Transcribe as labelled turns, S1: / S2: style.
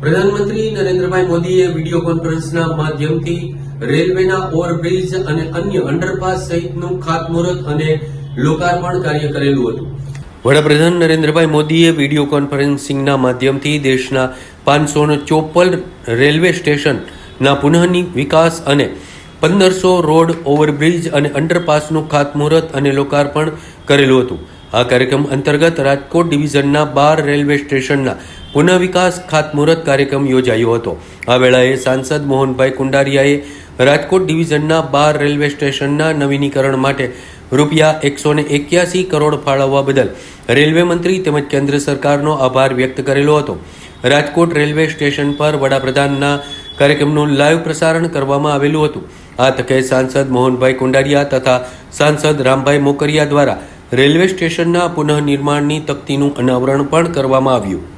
S1: પ્રધાનમંત્રી નરેન્દ્રભાઈ મોદીએ વીડિયો કોન્ફરન્સના માધ્યમથી રેલવેના ઓવરબ્રિજ અને અન્ય અંડરપાસ સહિતનું ખાતમુહૂર્ત અને લોકાર્પણ કાર્ય કરેલું હતું. વડાપ્રધાન નરેન્દ્રભાઈ મોદીએ વીડિયો કોન્ફરન્સિંગના માધ્યમથી દેશના પાંચસો ચોપન રેલવે સ્ટેશનના પુનઃની વિકાસ અને પંદરસો રોડ ઓવરબ્રિજ અને અંડરપાસનું ખાતમુહૂર્ત અને લોકાર્પણ કરેલું હતું. આ કાર્યક્રમ અંતર્ગત રાજકોટ ડિવિઝનના બાર રેલવે સ્ટેશનના પુનઃવિકાસ ખાતમુહૂર્ત કાર્યક્રમ યોજાયો હતો. આ વેળાએ સાંસદ મોહનભાઈ કુંડારિયાએ રાજકોટ ડિવિઝનના બાર રેલવે સ્ટેશનના નવીનીકરણ માટે રૂપિયા એકસો ને એક્યાસી કરોડ ફાળવવા બદલ રેલવે મંત્રી તેમજ કેન્દ્ર સરકારનો આભાર વ્યક્ત કરેલો હતો. રાજકોટ રેલવે સ્ટેશન પર વડાપ્રધાનના કાર્યક્રમનું લાઈવ પ્રસારણ કરવામાં આવેલું હતું. આ તકે સાંસદ મોહનભાઈ કુંડારિયા તથા સાંસદ રામભાઈ મોકરિયા દ્વારા રેલવે સ્ટેશનના પુનઃનિર્માણની તકતીનું અનાવરણ પણ કરવામાં આવ્યું.